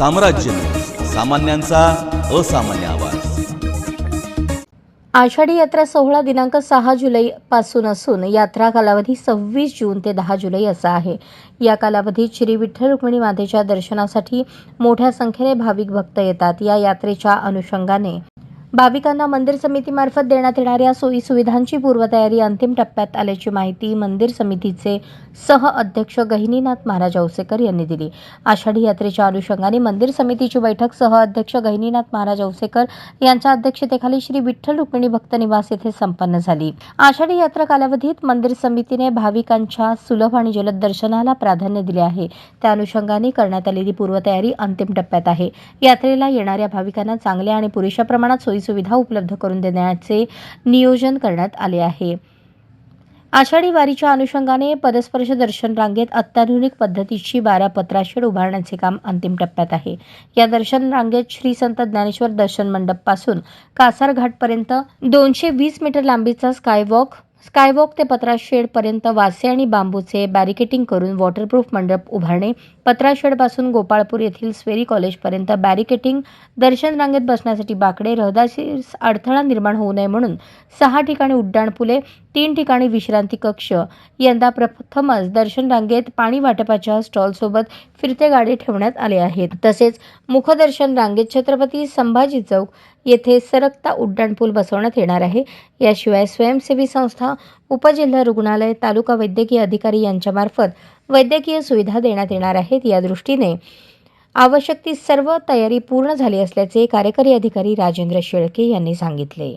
साम्राज्य. सामान्यांचा असामान्य आवाज. आषाढी यात्रा सोहळा दिनांक सहा जुलै पासून असून यात्रा कालावधी सव्वीस जून ते दहा जुलै असा आहे. या कालावधीत श्री विठ्ठल रुक्मिणी मातेच्या दर्शनासाठी मोठ्या संख्येने भाविक भक्त येतात. या यात्रेच्या अनुषंगाने भाविकांना मंदिर समितीमार्फत देण्यात येणाऱ्या सोयी सुविधांची पूर्वतयारी अंतिम टप्प्यात आल्याची माहिती मंदिर समितीचे सह अध्यक्ष गहिनीनाथ महाराज औसेकर यांनी दिली. आषाढी यात्रेच्या अनुषंगाने मंदिर समितीची बैठक सह अध्यक्ष गहिनीनाथ महाराज औसेकर यांच्या अध्यक्षतेखाली श्री विठ्ठल रुक्मिणी भक्त निवास येथे संपन्न झाली. आषाढी यात्रा कालावधीत मंदिर समितीने भाविकांच्या सुलभ आणि जलद दर्शनाला प्राधान्य दिले आहे. त्या अनुषंगाने करण्यात आलेली पूर्वतयारी अंतिम टप्प्यात आहे. यात्रेला येणाऱ्या भाविकांना चांगल्या आणि पुरेशा प्रमाणात सोयी सोयीसुविधा उपलब्ध करून देण्याचे नियोजन करण्यात आले आहे. आषाढी वारीच्या अनुषंगाने पदस्पर्श दर्शन रांगेत अत्याधुनिक पद्धतीची बारा पत्राशेड उभारण्याचे काम अंतिम टप्प्यात आहे. या दर्शन रांगेत श्री संत ज्ञानेश्वर दर्शन मंडपपासून कासारघाटपर्यंत दोनशे वीस मीटर लांबीचा स्कायवॉक स्कायवॉक ते पत्राशेडपर्यंत वासे आणि बांबूचे बॅरिकेटिंग करून वॉटरप्रूफ मंडप उभारणे. पत्राशेडपासून गोपाळपूर येथील स्वेरी कॉलेजपर्यंत बॅरिकेटिंग दर्शन रांगेत बसण्यासाठी बाकडे रहदारीस अडथळा निर्माण होऊ नये म्हणून सहा ठिकाणी उड्डाणपुले तीन ठिकाणी विश्रांती कक्ष. यंदा प्रथमच दर्शन रांगेत पाणी वाटपाच्या स्टॉलसोबत फिरते गाडी ठेवण्यात आले आहेत. तसेच मुखदर्शन रांगेत छत्रपती संभाजी चौक येथे सरकता उड्डाणपूल बसवण्यात येणार आहे. याशिवाय स्वयंसेवी संस्था उपजिल्हा रुग्णालय तालुका वैद्यकीय अधिकारी यांच्यामार्फत वैद्यकीय सुविधा देण्यात येणार आहेत. या दृष्टीने आवश्यक ती सर्व तयारी पूर्ण झाली असल्याचे कार्यकारी अधिकारी राजेंद्र शेळके यांनी सांगितले.